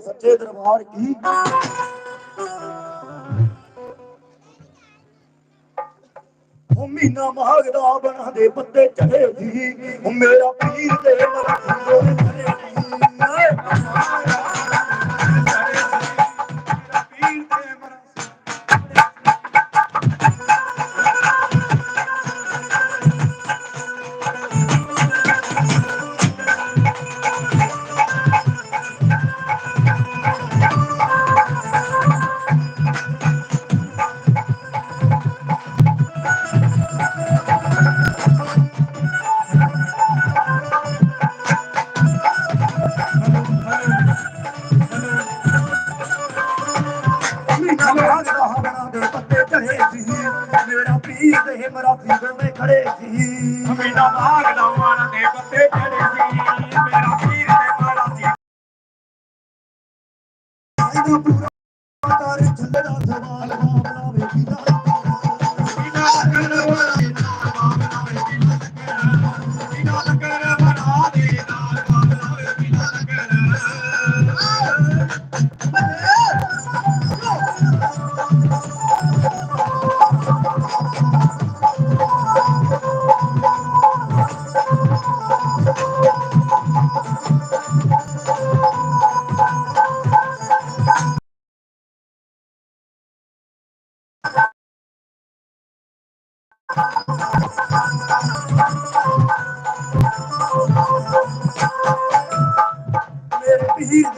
ਸੱਚੇ ਦਰਬਾਰ ਕੀ? ਮਹੀਨਾ ਮਹਾਗਦਾ ਬਣਾ ਦੇ ਪੱਤੇ ਚੜੇ ਜੀ। ਮੇਰਾ ਪੀਰ ਤੇ ਮਰਦੀ ਰੋਣੇ ਭਾਗ ਲਾਉਣ ਦੇ ਬੱਤੇ ਚੜੇ ਸੀ, ਮੇਰਾ ਪੀਰ ਦੇ ਮਾਲਾ ਸੀ। ਇਹਦਾ ਪੂਰਾ ਤਾਰੇ ਝੱਲਦਾ ਸਵਾਲ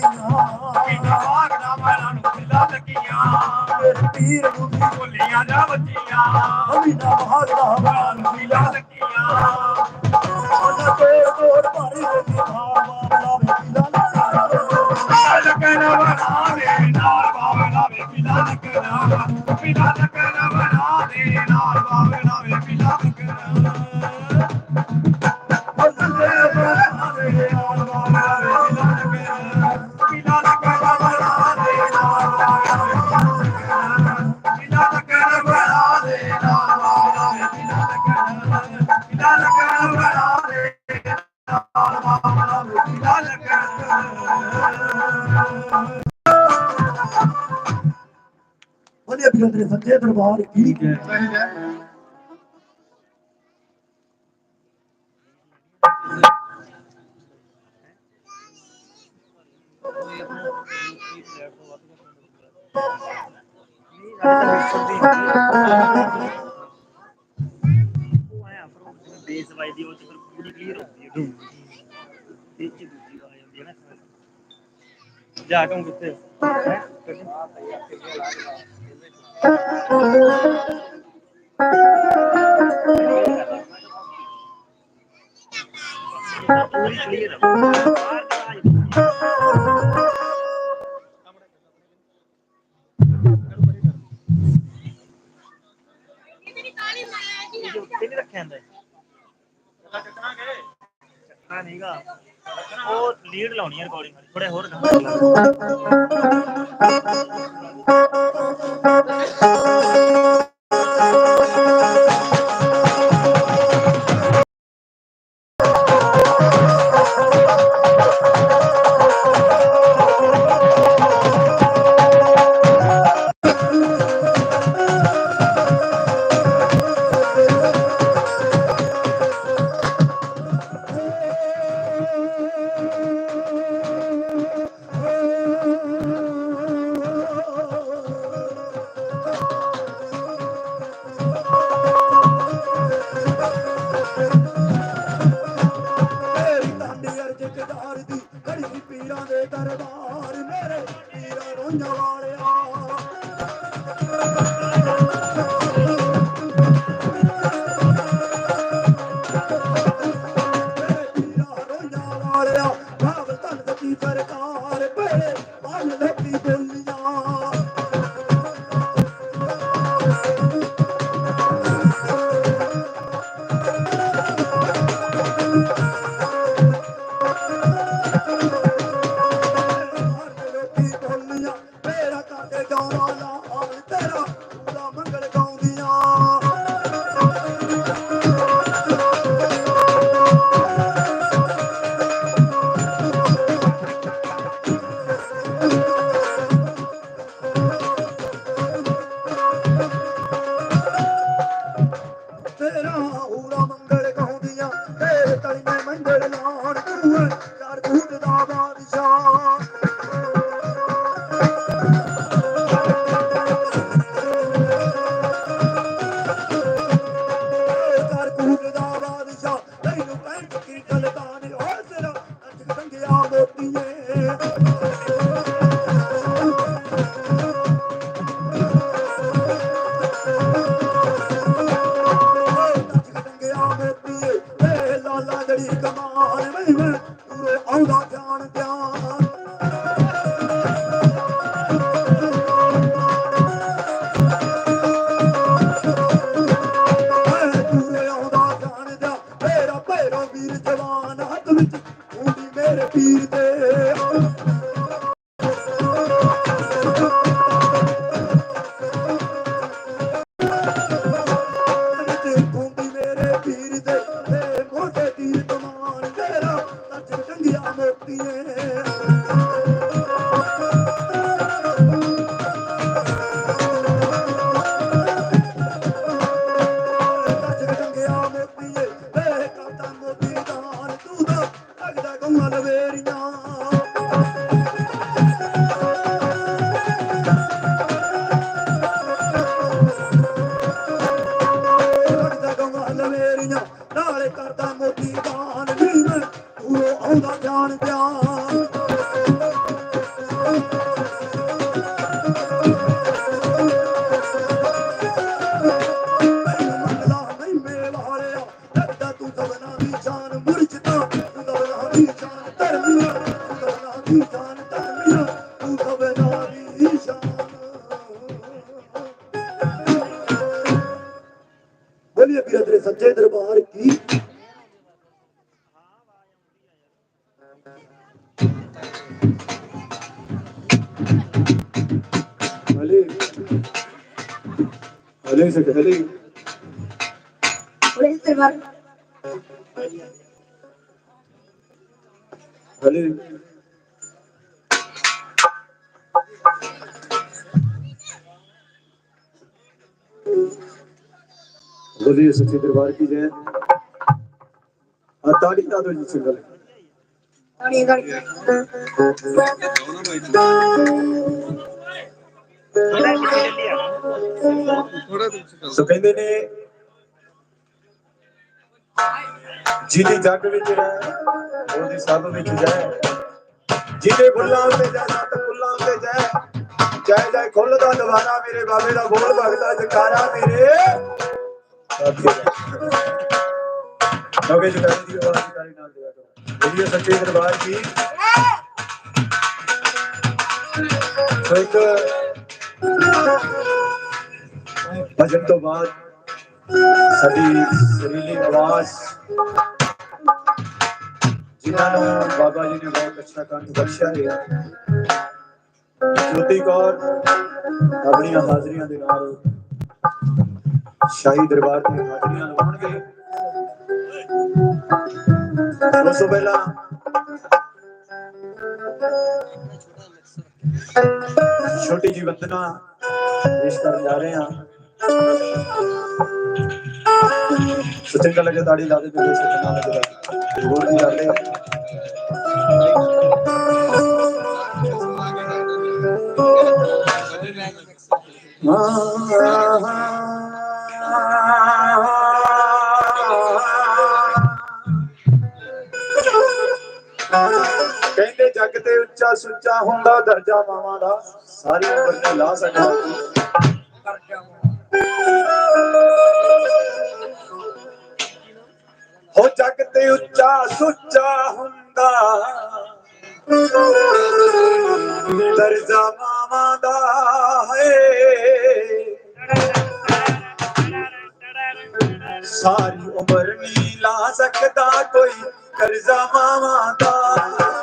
ਲੱਗੀਆਂ ਕਿੰਨਾ ਬਾਗ ਦਾ ਮੈਨਾਂ ਨੂੰ ਬੋਲੀਆਂ ਨਾ ਬੱਚੀਆਂ ਅਮੀਨਾ ਬਾਗ ਦਾ ਨੂੰ ਕਿੱਲਾ ਲੱਗੀਆਂ। دربار کی جا کے ਉਹ ਲੀਡ ਲਾਉਣੀ ਹੈ ਰਿਕਾਰਡਿੰਗ ਥੋੜੇ ਹੋਰ ਕੰਮ Thank you. பேரு வீரரும் ஜவானே ਵੀਰ ਜਵਾਨ ਹੱਥ ਵਿੱਚ ਹੁੰਦੀ ਮੇਰੇ ਪੀਰ ਦੇ علي سچی دربار کی جائے تاڑی دادو جی سنگل ہے ਸੋ ਕਹਿੰਦੇ ਨੇ, ਜਿਹਦੀ ਜੱਗ ਵਿੱਚ ਰਹਿ, ਉਹਦੀ ਸਭ ਵਿੱਚ ਜੈ। ਜਿਹਦੇ ਫੁੱਲਾਂ ਤੇ ਜਾਏ ਸਤ ਬੁੱਲਾਂ ਤੇ ਜੈ। ਜੈ ਜੈ ਖੁੱਲਦਾ ਦੁਆਰਾ ਮੇਰੇ ਬਾਬੇ ਦਾ ਬੋਲ ਭਗਤਾ, ਜਕਾਰਾ ਮੇਰੇ। ਨਵੇਂ ਜੁਗਾਰੀ ਦੀ ਆਵਾਜ਼ ਕਰੀ ਨਾਲ ਦਿਆ ملیے سچے دربار کی۔ تو ایک بھجن تو بعد ساری سریلی آواز جنہوں نے بابا جی نے بہت اچھا کام بخشا ہے۔ جوتی کور اپنی حاضریاں دے شاہی دربار دی حاضریاں لواؤ وسبلا چھوٹی جی وندنا پیش کر جا رہے ہیں تو چنگا لگے داڑی لا دے میرے سے نہ لگے غور نہیں کر رہے ہاں ਕਹਿੰਦੇ ਤੇ ਉੱਚਾ ਸੁੱਚਾ ਹੁੰਦਾ, ਦਰਜਾ ਮਾਵਾਂ ਦਾ। ਸਾਰੀ ਉਮਰ ਨਹੀਂ ਲਾ ਸਕਦਾ। ਹੋ ਜੱਗ ਤੇ ਉੱਚਾ ਸੁੱਚਾ ਹੁੰਦਾ। ਦਰਜਾ ਮਾਵਾਂ ਦਾ ਹੈ। ਸਾਰੀ ਉਮਰ ਨਹੀਂ ਲਾ ਸਕਦਾ ਕੋਈ ਕਰਜ਼ਾ ਮਾਵਾਂ ਦਾ